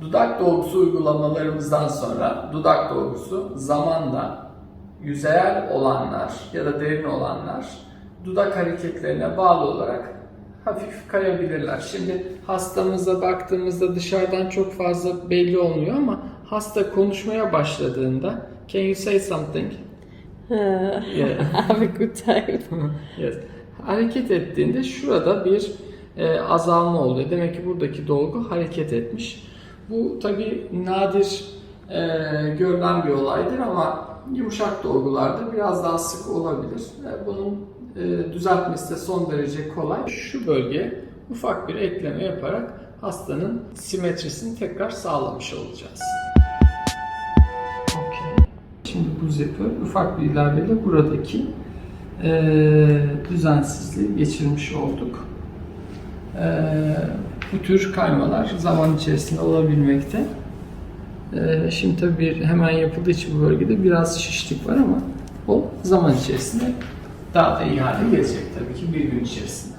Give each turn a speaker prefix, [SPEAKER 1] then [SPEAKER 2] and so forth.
[SPEAKER 1] Dudak dolgusu uygulamalarımızdan sonra dudak dolgusu zamanla yüzeyel olanlar ya da derin olanlar dudak hareketlerine bağlı olarak hafif kayabilirler. Şimdi hastamıza baktığımızda dışarıdan çok fazla belli olmuyor ama hasta konuşmaya başladığında can you say something? Yeah.
[SPEAKER 2] Have a good time.
[SPEAKER 1] yes. Hareket ettiğinde şurada bir e, azalma oluyor. Demek ki buradaki dolgu hareket etmiş. Bu tabi nadir e, görülen bir olaydır ama yumuşak dolgularda biraz daha sık olabilir. E, bunun e, düzeltmesi de son derece kolay. Şu bölgeye ufak bir ekleme yaparak hastanın simetrisini tekrar sağlamış olacağız. Şimdi bu zipper ufak bir ilaveyle buradaki eee, düzensizliği geçirmiş olduk. Eee, bu tür kaymalar zaman içerisinde olabilmekte. Eee, şimdi tabii bir, hemen yapıldığı için bu bölgede biraz şişlik var ama o zaman içerisinde daha da iyi hale gelecek tabii ki bir gün içerisinde.